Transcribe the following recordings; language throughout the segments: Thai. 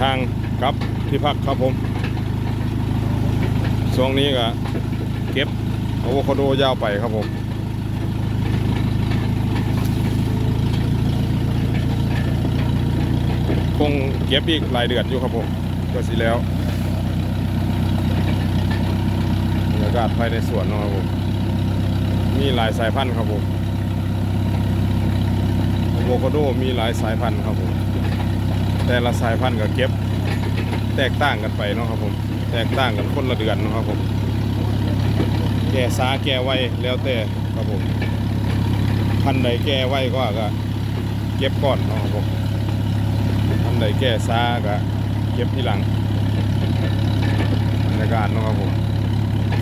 ทางกลับที่พักครับผมช่วงนี้ก็เก็บอะโวคาโดยาวไปครับผมคงเก็บอีกหลายเดือนอยู่ครับผมก็สิแล้วบรรยากาศภายในสวนนะครับผมมีหลายสายพันธุ์ครับผมอะโวคาโดมีหลายสายพันธุ์ครับผม แต่ละสายพันธุ์ก็เก็บแตกต่างกันไปเนาะครับผม แตกต่างกันคนละเดือนเนาะครับผม แก่ซาแก่ไวแล้วแต่ครับผม พันธุ์ใดแก่ไวก็ก็เก็บก่อนเนาะครับผมอันใดแก้ซาก็เก็บที่หลังบรรยากาศเนาะครับผม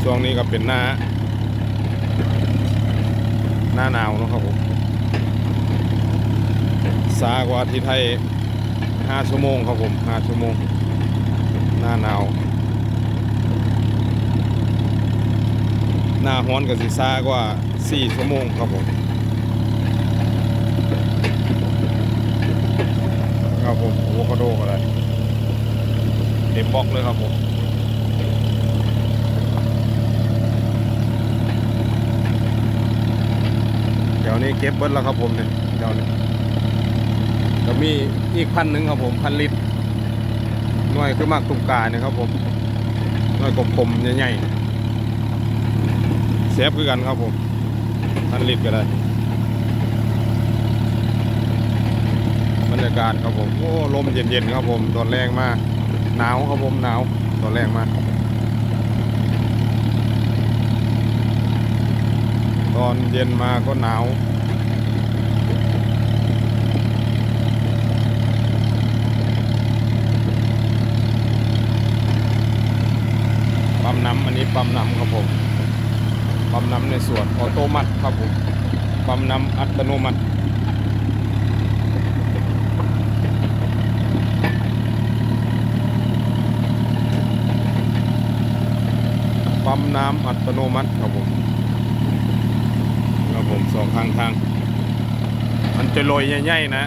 ช่วงนี้ก็เป็นหน้า หน้าหนาวเนาะครับผมซากว่าที่ไทย ห้าชั่วโมงครับผมห้าชั่วโมง หน้าหนาว หน้าฮ้อนก็สิซากว่าสี่ชั่วโมงครับผมครับผมโอโวคาโดก็ได้เต็มบล็อกเลยครับผมเดี๋ยวนี้เก็บเบิดแล้วครับผมเนี่ยเดี๋ยวนี้ มีอีกพันหนึ่งครับผมพันลิตรหน่วยคือมากตุ่มกาเนี่ยครับผมหน่วยกลมๆใหญ่ๆเซฟคือกันครับผมพันลิตรก็ได้บรรยากาศครับผมโอ้ลมเย็นๆครับผมตอนแรงมากหนาวครับผมหนาวตอนแรงมากตอนเย็นมาก็หนาว ปั๊ม นี้ปั๊มน้ำครับผม ปั๊มน้ำในส่วนออโตมัติครับผม ปั๊มน้ำอัตโนมัติปั๊มน้ำอัตโนมัติครับผมครับผมสองข้างทาง มันจะลอยใหญ่ๆนะ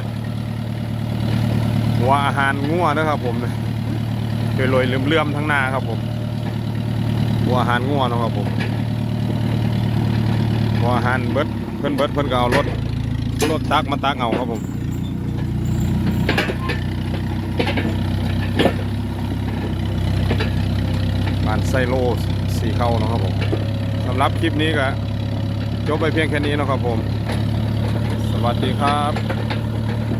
หัวอาหารงัวนะครับผมนะจะลอยเลื่อมๆทั้งหน้าครับผม หัวอาหารงัวนะครับผมหัวอาหารเบิดเพิ่นเบิดเพิ่นก็เอารถรถตักมาตักเอาครับผมบ้านไซโลสีเข้านะครับผมสำหรับคลิปนี้ก็จบไปเพียงแค่นี้นะครับผม สวัสดีครับ